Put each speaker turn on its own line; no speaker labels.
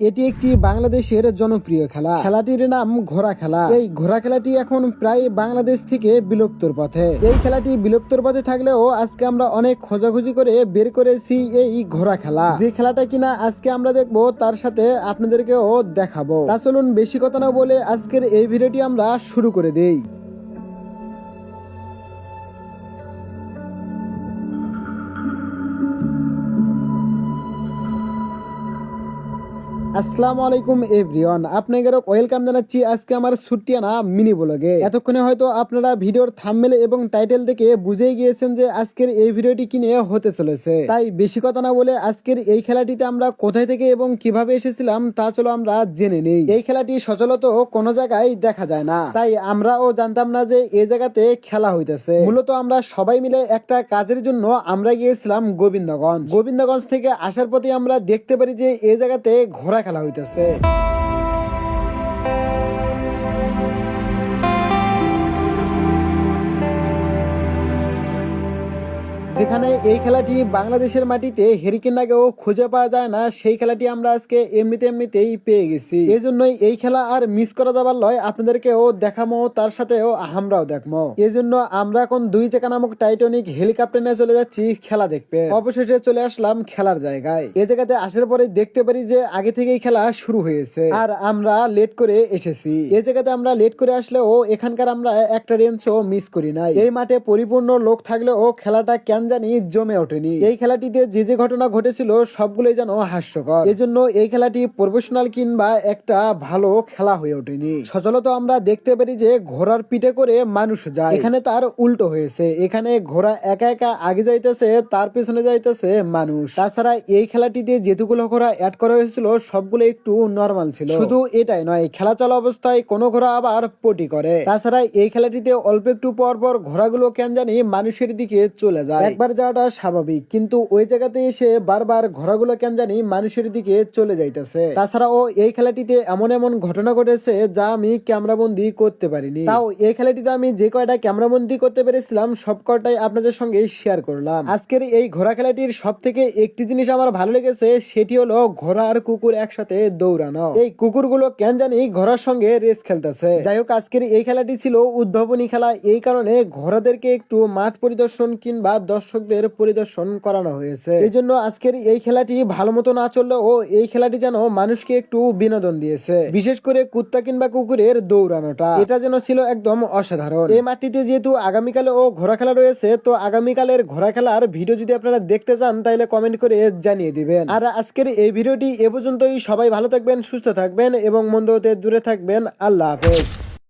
এটি একটি বাংলাদেশের জনপ্রিয় খেলা। খেলাটির নাম ঘোড়া খেলা। এই ঘোড়া খেলাটি এখন প্রায় বাংলাদেশ থেকে বিলুপ্তর পথে। এই খেলাটি বিলুপ্তর পথে থাকলেও আজকে আমরা অনেক খোঁজাখুঁজি করে বের করেছি এই ঘোড়া খেলা। যে খেলাটা কিনা আজকে আমরা দেখব, তার সাথে আপনাদেরকেও দেখাবো। তা চলুন বেশি কথা না বলে আজকের এই ভিডিওটি আমরা শুরু করে দেই। আসসালামু আলাইকুম এভরিওয়ান আপনাদেরও ওয়েলকাম জানাচ্ছি আজকে আমার ছুটিয়ানা মিনি ব্লগে। এতক্ষণে হয়তো আপনারা ভিডিওর থাম্বনেল এবং টাইটেল দেখে বুঝেই গিয়েছেন যে আজকের এই ভিডিওটি কিনে হতে চলেছে। তাই বেশি কথা না বলে আজকের এই খেলাটিতে আমরা কোথায় থেকে এবং কীভাবে এসেছিলাম তা চলো আমরা জেনে নেই। এই খেলাটি সচলত কোনো জায়গায় দেখা যায় না। তাই আমরাও জানতাম না যে এই জায়গাতে খেলা হইতেছে। মূলত আমরা সবাই মিলে একটা কাজের জন্য আমরা গিয়েছিলাম গোবিন্দগঞ্জ। গোবিন্দগঞ্জ থেকে আসার পথে আমরা দেখতে পারি যে এই জায়গাতে ঘোড়া খেলা হইতেছে। যেখানে এই খেলাটি বাংলাদেশের মাটিতে হেরিকেন আগেও খুঁজে পাওয়া যায় না, সেই খেলাটি আমরা আজকে এমনিতে এমনিতেই পেয়ে গেছি। এই জন্যই এই খেলা আর মিস করা যাবার লয় আপনাদেরকেও দেখামো, তার সাথেও আমরাও দেখব এই জন্য আমরা এখন দুই চাকা নামক টাইটনিক হেলিকপ্টার নিয়ে চলে যাচ্ছি, খেলা দেখতে। অবশেষে চলে আসলাম খেলার জায়গায়। এই জায়গাতে আসার পরে দেখতে পারি যে আগে থেকেই খেলা শুরু হয়েছে। আর আমরা লেট করে এসেছি। এই জায়গাতে আমরা লেট করে আসলেও এখানকার আমরা একটা রেঞ্চও মিস করি নাই। এই মাঠে পরিপূর্ণ লোক থাকলেও খেলাটা কেন জানি জমে ওঠেনি। এই খেলাটিতে যে যে ঘটনা ঘটেছিল, সবগুলোই যেন হাস্যকর। এজন্য এই খেলাটি প্রফেশনাল কিংবা একটা ভালো খেলা হয়ে ওঠেনি। সচলত আমরা দেখতে পারি যে ঘোড়ার পিঠে করে মানুষ যায়। এখানে তার উল্টো হয়েছে। এখানে ঘোড়া একা একা আগে যাইতেছে, তার পেছনে যাইতেছে মানুষ। তাছাড়া এই খেলাটিতে যেতুগুলো ঘোড়া অ্যাড করা হয়েছিল, সবগুলো একটু নর্মাল ছিল। শুধু এটাই নয় খেলা চলা অবস্থায় কোনো ঘোড়া আবার পটি করে। তাছাড়া এই খেলাটিতে অল্প একটু পর পর ঘোড়াগুলো কেন জানি মানুষের দিকে চলে যায়। একবার যাওয়াটা স্বাভাবিক, কিন্তু ওই জায়গাতে এসে বারবার ঘোড়াগুলো কেন জানি মানুষের দিকে চলে যাইতেছে। তাছাড়াও এই খেলাটিতে এমন এমন ঘটনা ঘটেছে যা আমি ক্যামেরা বন্দি করতে পারিনি। তাও এই খেলাটিতে আমি যে কয়টা ক্যামেরা বন্দি করতে পেরেছিলাম, সব কয়টাই আপনাদের সঙ্গে শেয়ার করলাম। আজকের এই ঘোড়া খেলাটির সব থেকে একটি জিনিস আমার ভালো লেগেছে, সেটি হলো ঘোড়া আর কুকুর একসাথে দৌড়ানো। এই কুকুরগুলো কেন জানি ঘোড়ার সঙ্গে রেস খেলতেছে। যাই হোক, আজকের এই খেলাটি ছিল উদ্ভাবনী খেলা, এই কারণে ঘোড়াদেরকে একটু মাঠ পরিদর্শন কিংবা দর্শকদের পরিদর্শন করানো হয়েছে। এই জন্য আজকের এই খেলাটি ভালো মতো না চললেও এই খেলাটি যেন মানুষকে একটু বিনোদন দিয়েছে। বিশেষ করে কুত্তা কিংবা কুকুরের দৌড়ানোটা। এটা যেন ছিল একদম অসাধারণ। এই মাঠটিতে যেহেতু আগামীকালে ও ঘোড়া খেলা রয়েছে, তো আগামীকালের ঘোড়া খেলার ভিডিও যদি আপনারা দেখতে চান তাহলে কমেন্ট করে জানিয়ে দিবেন। আর আজকের এই ভিডিওটি এ পর্যন্তই। সবাই ভালো থাকবেন, সুস্থ থাকবেন এবং মন্দ হতে দূরে থাকবেন। আল্লাহ হাফেজ।